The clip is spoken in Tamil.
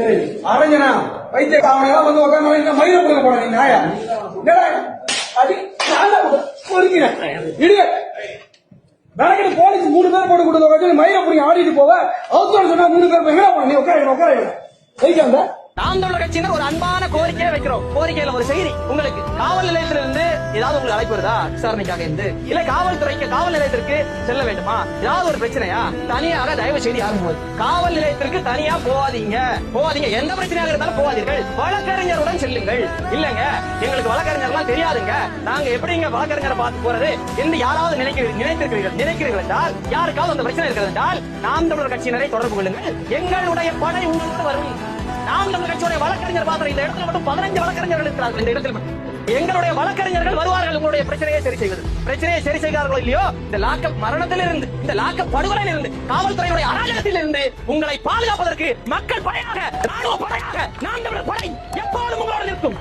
ஏய் அரஞ்சனா வைத்திய அவனெல்லாம் வந்து உட்காந்து இந்த மயில கொடுக்க போட நீ நாயா? என்னடா? நான் பொறுக்கிறேன் இடிய. நடக்கிற போலீஸ் மூணு பேர் போட்டு கொடுத்த உட்காந்து மயில புடிங்க ஆடிட்டு போவ. அவுத்தோட சொன்னா மூணு பேர் போய் போன? நீ உட்கார உட்கார. வைக்க அந்த? நாம் தமிழர் கட்சியினர் ஒரு அன்பான கோரிக்கையை வைக்கிறோம். கோரிக்கையில ஒரு செய்தி. உங்களுக்கு காவல் நிலையத்திலிருந்து ஏதாவது உங்களுக்கு அழைப்பு வருதா? விசாரணைக்காக இருந்து. இல்ல காவல்துறைக்கு காவல் நிலையத்திற்கு செல்ல வேண்டுமா? ஏதாவது ஒரு பிரச்சனையா? தனியாக தயவு செய்து யாரும் போகுது. காவல் நிலையத்திற்கு தனியா போகாதீங்க. போகாதீங்க. எந்த பிரச்சனையாக இருந்தாலும் போகாதீர்கள். வழக்கறிஞருடன் செல்லுங்கள். இல்லங்க எங்களுக்கு வழக்கறிஞர்லாம் தெரியாதுங்க. நாங்க எப்படிங்க வழக்கறிஞரை பார்த்து போறது? என்று யாராவது நினைக்கிறீர்கள் நினைத்திருக்கிறீர்கள். நினைக்கிறீர்கள் என்றால் யாருக்காவது அந்த பிரச்சனை இருக்கிறது என்றால் நாம் தமிழர் கட்சியினரை தொடர்பு கொள்ளுங்கள். எங்களுடைய படை உங்களுக்கு வரும். நாம் தமிழர் வழக்கறிஞர் பாத்திரம் இந்த இடத்துல மட்டும் பதினஞ்சு வழக்கறிஞர்கள் இருக்கிறார்கள். இந்த இடத்துல எங்களுடைய வழக்கறிஞர்கள் வருவார்கள் உங்களுடைய பிரச்சனையை சரி செய்வது. பிரச்சனையை சரி செய்கிறார்களோ இல்லையோ? இந்த லாக்கப் மரணத்திலிருந்து இந்த லாக்க படுகொலையில் இருந்து காவல்துறையுடைய அராஜகத்தில் இருந்து உங்களை பாதுகாப்பதற்கு மக்கள் படையாக ராணுவ படையாக நாம் படை. எப்போதும் உங்களோடு நிற்கும்.